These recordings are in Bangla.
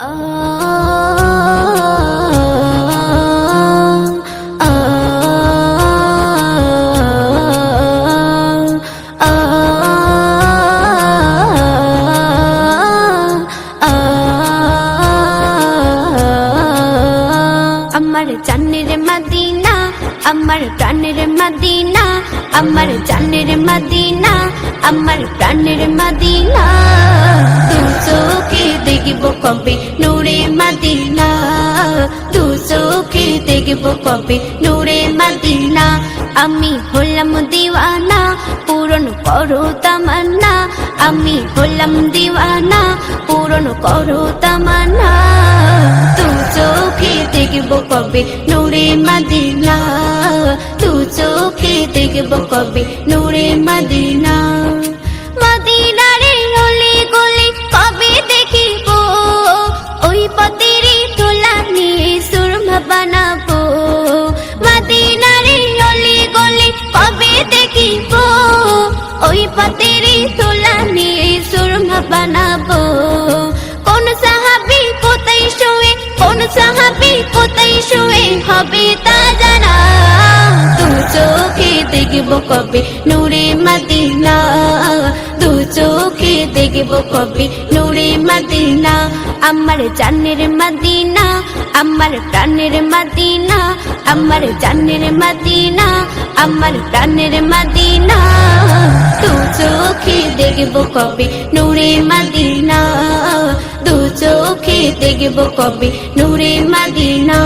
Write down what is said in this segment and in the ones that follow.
আমার জানের মদিনা, আমার প্রাণের মদিনা, আমার জানের মদিনা, আমার প্রাণের মদিনা। তু চোখে দেখব কবে দেখব কবে নূরে মদিনা আমি হলাম দিওয়ানা পূরণ করো তামান্না আমি হলাম দিওয়ানা পূরণ করো তামান্না তু চোখে দেখব কবে নূরে মদিনা তু চোখে দেখব কবে নূরে মদিনা পথেরই তোলা নিয়ে সুরমা বানাবো। কোন সাহাবি কোথায় শুয়ে, কোন সাহাবি কোথায় শুয়ে হবে তা জানা। তু চোখে দেখব কবে নূরে মদিনা। দু চোখে দেখব কবে নূরে মদিনা। আমার জানের মদিনা, আমার প্রাণের মদিনা, আমার জানের মদিনা, আমার প্রাণের মদিনা। দু চোখে দেখব কবে নূরে মাদিনা? দু চোখে দেখব কবে নূরে মদিনা?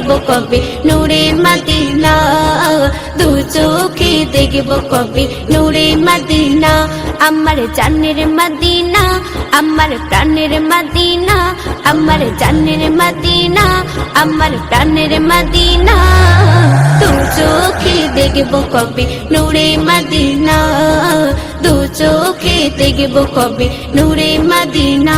দেখব কবে নূরে মদিনা? দু চোখে দেখব কবে নূরে মদিনা? আমার জানের মদিনা, আমার প্রাণের মদিনা, আমার জানের মদিনা, আমার প্রাণের মদিনা। দু চোখে দেখব কবে নূরে মদিনা? দু চোখে দেখব কবে নূরে মদিনা?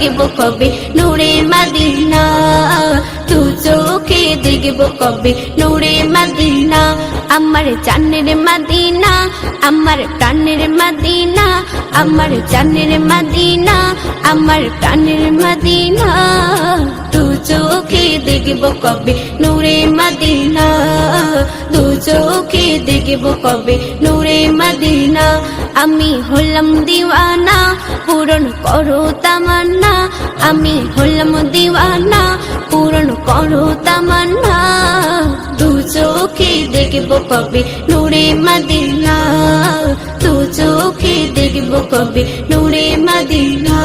দেখব কবে নূরে মদিনা? তু চোখে দেখব কবে নূরে মদিনা? আমার জানের মদিনা, আমার প্রাণের মদিনা, আমার জানের মদিনা, আমার প্রাণের মদিনা। তু চোখে দেখব কবে নূরে মদিনা? দু চোখে দেখব কবে নূরে মদিনা? আমি হলাম দিওয়ানা, পূরণ করো তামান্না। আমি হলাম দিওয়ানা, পূরণ করো তামান্না। দু চোখে দেখব কবে নূরে মদিনা। দু চোখে দেখব কবে নূরে মদিনা।